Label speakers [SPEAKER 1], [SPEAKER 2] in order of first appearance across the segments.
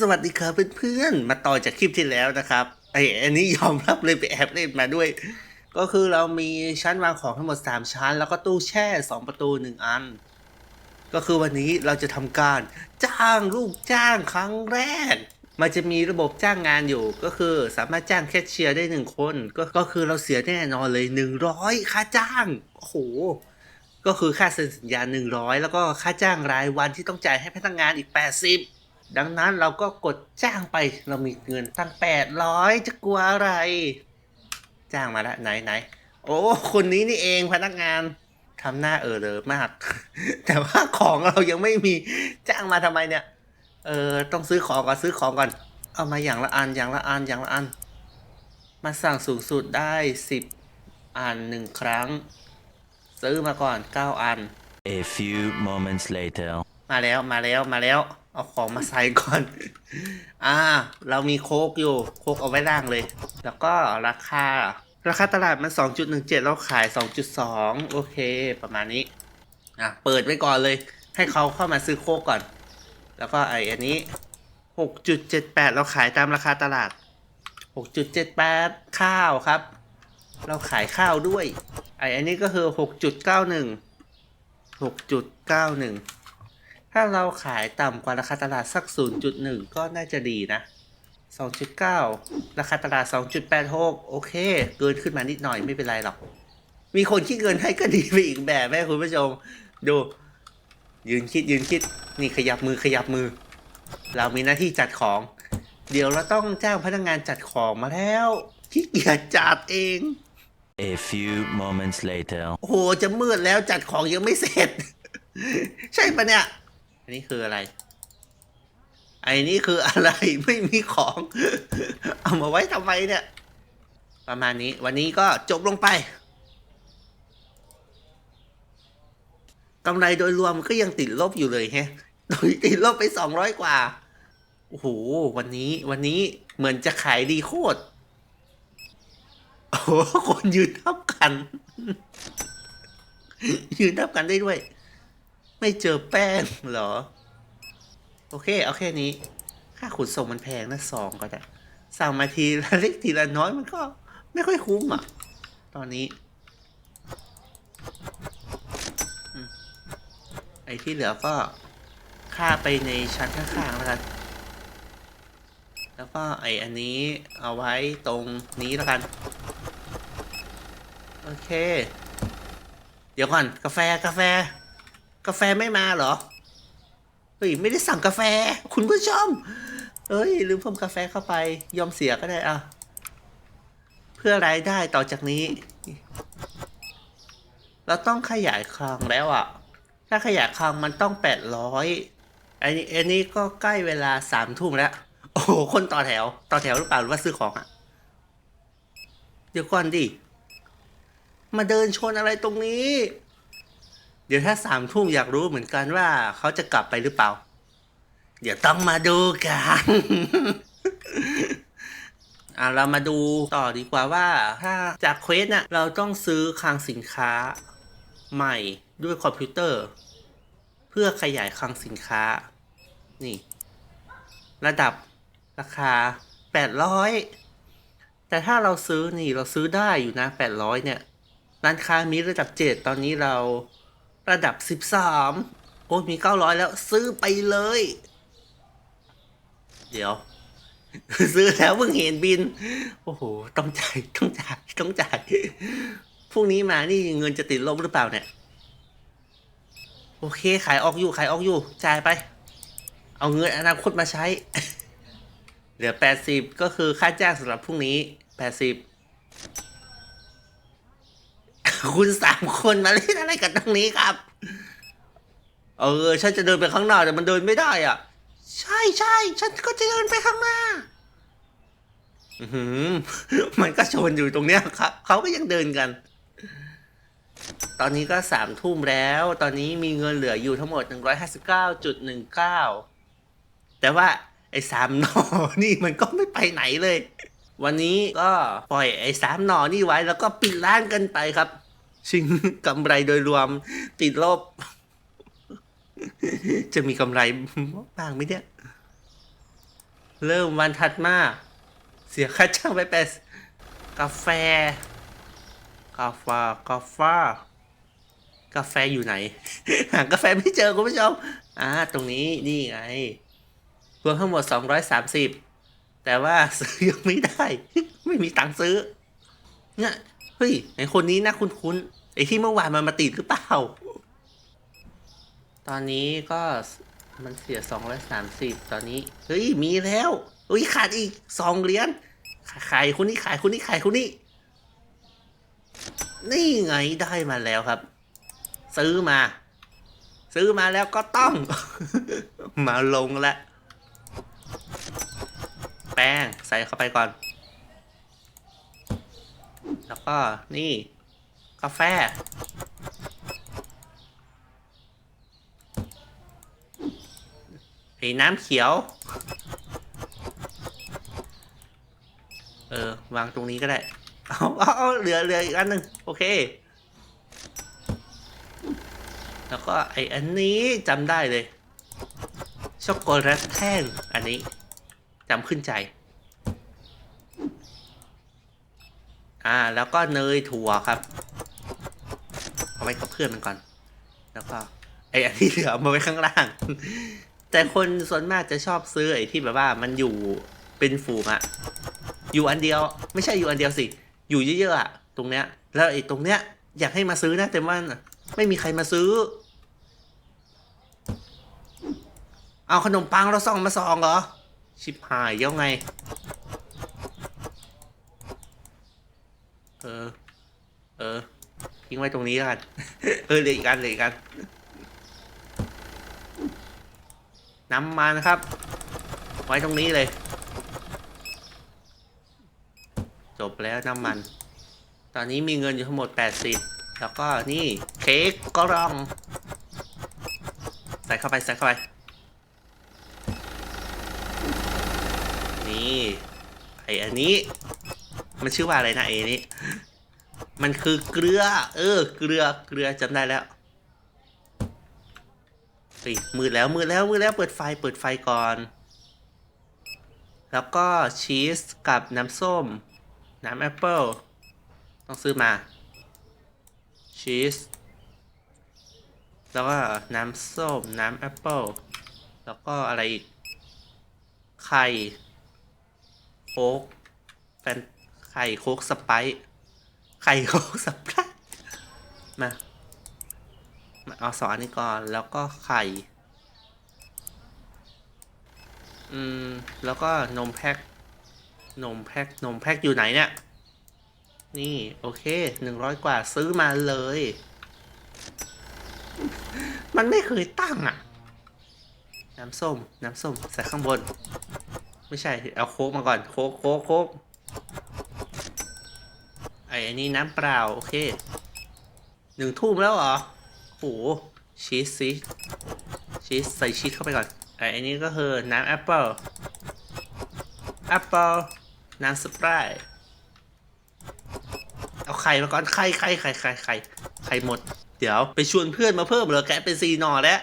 [SPEAKER 1] สวัสดีครับเพื่อนๆ มาต่อจากคลิปที่แล้วนะครับไออันนี้ยอมรับเลยไปแอบเล่นมาด้วย ก็คือเรามีชั้นวางของทั้งหมด 3 ชั้น แล้วก็ตู้แช่ 2 ประตู 1 อัน ก็คือวันนี้เราจะทำการจ้างลูกจ้างครั้งแรก มันจะมีระบบจ้างงานอยู่ ก็คือสามารถจ้างแคชเชียร์ได้หนึ่งคน ก็ก็คือเราเสียแน่นอนเลย 100 ค่าจ้าง โอ้โหก็คือค่าเซ็นสัญญา 100 แล้วก็ค่าจ้างรายวันที่ต้องจ่ายให้พนักงานอีก 80 ดังนั้นเราก็กดจ้างไปเรามีเงินตั้ง 800 จะกลัวอะไร จ้างมาแล้วไหนไหนโอ้คนนี้นี่เองพนักงานทำหน้าเออเลยมาก แต่ว่าของเรายังไม่มีจ้างมาทำไมเนี่ย เออต้องซื้อของก่อนซื้อของก่อน เอามาอย่างละอันอย่างละอันอย่างละอันมาสั่งสูงสุดได้สิบอันหนึ่งครั้ง ซื้อมาก่อนเก้าอัน
[SPEAKER 2] A few moments later.
[SPEAKER 1] มาแล้วมาแล้วมาแล้ว เอาของมาใส่ก่อน อ่า เรามีโคกอยู่ โคกเอาไว้ล่างเลย แล้วก็ราคา ราคาตลาดมัน 2.17 เราขาย 2.2 โอเค ประมาณนี้ อะ เปิดไว้ก่อนเลย ให้เขาเข้ามาซื้อโคกก่อน แล้วก็ไออันนี้ 6.78 เราขายตามราคาตลาด 6.78 ข้าวครับ เราขายข้าวด้วย ไออันนี้ก็คือ 6.91 6.91 ถ้าเราขายต่ำกว่าราคาตลาดสัก 0.1 ก็น่าจะดีนะ 2.9 ราคาตลาด 2.86 โอเค เกินขึ้นมานิดหน่อยไม่เป็นไรหรอก มีคนคิดเงินให้ก็ดีไปอีกแบบแม่คุณผู้ชม ดู ยืนคิดยืนคิด นี่ขยับมือขยับมือ เรามีหน้าที่จัดของ เดี๋ยวเราต้องจ้างพนักงานจัดของมาแล้วขี้เกียจจัดเอง
[SPEAKER 2] A few moments later.
[SPEAKER 1] โอ้โหจะมืดแล้วจัดของยังไม่เสร็จ ใช่ปะเนี่ย อันนี้คืออะไร ไอ้นี่คืออะไรไม่มีของ เอามาไว้ทำไมเนี่ย ประมาณนี้ วันนี้ก็จบลงไปกำไรโดยรวมก็ยังติดลบอยู่เลยแฮะโดยติดลบไปสองร้อยกว่า โอ้โห วันนี้ วันนี้เหมือนจะขายดีโคตร โอ้โห คนยืนทับกัน ยืนทับกันได้ด้วย ไม่เจอแป้งเหรอ โอเค เอาแค่นี้ ค่าขนส่งมันแพงนะสองก็ได้สั่งมาทีละเล็กทีละน้อยมันก็ไม่ค่อยคุ้มอะ ตอนนี้ไอ้ที่เหลือก็ค่าไปในชั้นข้างๆแล้วกัน แล้วก็ไอ้อันนี้เอาไว้ตรงนี้แล้วกัน โอเค เดี๋ยวก่อน กาแฟกาแฟ กาแฟไม่มาเหรอ เฮ้ย ไม่ได้สั่งกาแฟ คุณผู้ชมเอ้ย ลืมเพิ่มกาแฟเข้าไปยอมเสียก็ได้อะ เพื่อรายได้ต่อจากนี้ เราต้องขยายคลังแล้วอะ ถ้าขยายคลังมันต้องแปดร้อยอันนี้อันนี้ก็ใกล้เวลาสามทุ่มแล้ว โอ้โห คนต่อแถว ต่อแถวหรือเปล่าหรือว่าซื้อของอะ เดี๋ยวก่อนดิ มาเดินชนอะไรตรงนี้ เดี๋ยวถ้าสามทุ่มอยากรู้เหมือนกันว่าเขาจะกลับไปหรือเปล่า เดี๋ยวต้องมาดูกันอะเรามาดูต่อดีกว่าว่าถ้าจากเควสน่ะเราต้องซื้อคลังสินค้าใหม่ด้วยคอมพิวเตอร์ เพื่อขยายคลังสินค้า นี่ ระดับราคา 800 แต่ถ้าเราซื้อนี่เราซื้อได้อยู่นะ 800 เนี่ยร้านค้ามีระดับ 7 ตอนนี้เรา ระดับ 13 โอ้ยมี 900 แล้ว ซื้อไปเลย เดี๋ยว ซื้อแล้วเพิ่งเห็นบิน โอ้โห ต้องจ่าย ต้องจ่าย ต้องจ่าย พรุ่งนี้มานี่เงินจะติดลบหรือเปล่าเนี่ย โอเค ขายออกอยู่ ขายออกอยู่ จ่ายไป เอาเงินอนาคตมาใช้ เหลือ 80 ก็คือค่าจ้างสำหรับพรุ่งนี้ 80 คุณสามคนมาเล่นอะไรกันตรงนี้ครับ เออ ฉันจะเดินไปข้างหน้าแต่มันเดินไม่ได้อะ ใช่ใช่ฉันก็จะเดินไปข้างหน้าอือหือมันก็ชนอยู่ตรงเนี้ยครับเขาก็ยังเดินกัน ตอนนี้ก็สามทุ่มแล้ว ตอนนี้มีเงินเหลืออยู่ทั้งหมดหนึ่งร้อยห้าสิบเก้าจุดหนึ่งเก้าแต่ว่าไอ้สามหนอนี่มันก็ไม่ไปไหนเลย วันนี้ก็ปล่อยไอ้สามหนอนี่ไว้แล้วก็ปิดร้านกันไปครับ ชิงกำไรโดยรวมติดลบ จะมีกำไรบ้างไหมเนี่ย เริ่มวันถัดมา เสียค่าจ้างไปเป็นกาแฟ กาแฟกาแฟกาแฟอยู่ไหน หากาแฟไม่เจอคุณผู้ชมอ่าตรงนี้นี่ไงรวมทั้งหมด 230 แต่ว่าซื้อยังไม่ได้ ไม่มีตังค์ซื้อ เนี่ย เฮ้ยไอคนนี้นะคุณคุณ ไอที่เมื่อวานมันมาติดหรือเปล่า ตอนนี้ก็มันเสีย230ตอนนี้ เฮ้ย มีแล้วเฮ้ยขาดอีกสองเหรียญขายคนนี้ขายคนนี้ขายคนนี้ นี่ไงได้มาแล้วครับ ซื้อมา ซื้อมาแล้วก็ต้อง มาลงแล้วแป้งใส่เข้าไปก่อน แล้วก็นี่ กาแฟไอ้น้ำเขียว เออ วางตรงนี้ก็ได้เอาเอาเอาเหลือเหลืออีกอันหนึ่งโอเค แล้วก็ไออันนี้จำได้เลย ช็อกโกแลตแท่ง อันนี้จำขึ้นใจอ่า แล้วก็เนยถั่วครับ เอาไว้กับเพื่อนมันก่อน แล้วก็ไออันที่เหลือเอามาไว้ข้างล่าง แต่คนส่วนมากจะชอบซื้อไอ้ที่แบบว่ามันอยู่เป็นฝูงอะอยู่อันเดียว ไม่ใช่อยู่อันเดียวสิ อยู่เยอะๆอะตรงเนี้ย แล้วไอ้ตรงเนี้ย อยากให้มาซื้อนะแต่ว่าไม่มีใครมาซื้อ เอาขนมปังเราส่องมาซองเหรอ ชิบหายยังไง เออ เออ ทิ้งไว้ตรงนี้แล้วกันเออเหลืออีกอันเหลืออีกอันน้ำมันครับ ไว้ตรงนี้เลย จบแล้วน้ำมัน ตอนนี้มีเงินอยู่ทั้งหมด 80 แล้วก็นี่เค้กกรอง ใส่เข้าไปใส่เข้าไป นี่ไออันนี้ มันชื่อว่าอะไรนะไออันนี้ มันคือเกลือ เออ เกลือ เกลือจำได้แล้วเฮ้ยมืดแล้วมืดแล้วมืดแล้วเปิดไฟเปิดไฟก่อน แล้วก็ชีสกับน้ำส้ม น้ำแอปเปิลต้องซื้อมา ชีส แล้วก็น้ำส้ม น้ำแอปเปิลแล้วก็อะไรอีก ไข่โค้กแฟนไข่โค้กสไปซ์ ไข่โค้กสไปซ์มา มาเอาสองอันนี้ก่อน แล้วก็ไข่ อืม แล้วก็นมแพ็คนมแพ็คนมแพ็คอยู่ไหนเนี่ย นี่ โอเคหนึ่งร้อยกว่าซื้อมาเลย มันไม่เคยตั้งอะน้ำส้ม น้ำส้ม ใส่ข้างบน ไม่ใช่ เอาโค้กมาก่อน โค้กโค้กโค้ก อ้อันนี้น้ำเปล่า โอเคหนึ่งทุ่มแล้วเหรอโหชีสสิชีสใส่ชีสเข้าไปก่อนไอ้อันนี้ก็คือน้ำแอปเปิลแอปเปิลน้ำสปร์เอาไข่มาก่อนไข่ไข่ไข่ไข่ไข่ไข่หมด เดี๋ยวไปชวนเพื่อนมาเพิ่มเหรอแกเป็นสี่หน่อแล้ว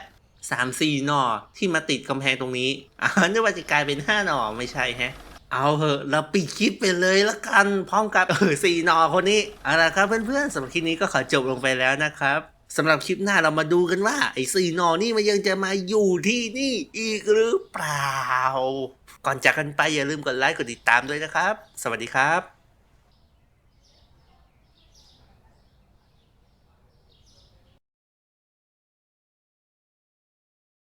[SPEAKER 1] สามสี่หน่อที่มาติดกำแพงตรงนี้อ่านึกว่าจะกลายเป็นห้าหน่อไม่ใช่แฮะ เอาเหอะเราปิดคลิปไปเลยละกันพร้อมกับเออสี่นอคนนี้เอาละครับเพื่อนๆสำหรับคลิปนี้ก็ขอจบลงไปแล้วนะครับสำหรับคลิปหน้าเรามาดูกันว่าไอ้สี่นอนี่มันยังจะมาอยู่ที่นี่อีกหรือเปล่า ก่อนจากกันไปอย่าลืมกดไลค์กดติดตามด้วยนะครับ สวัสดีครับ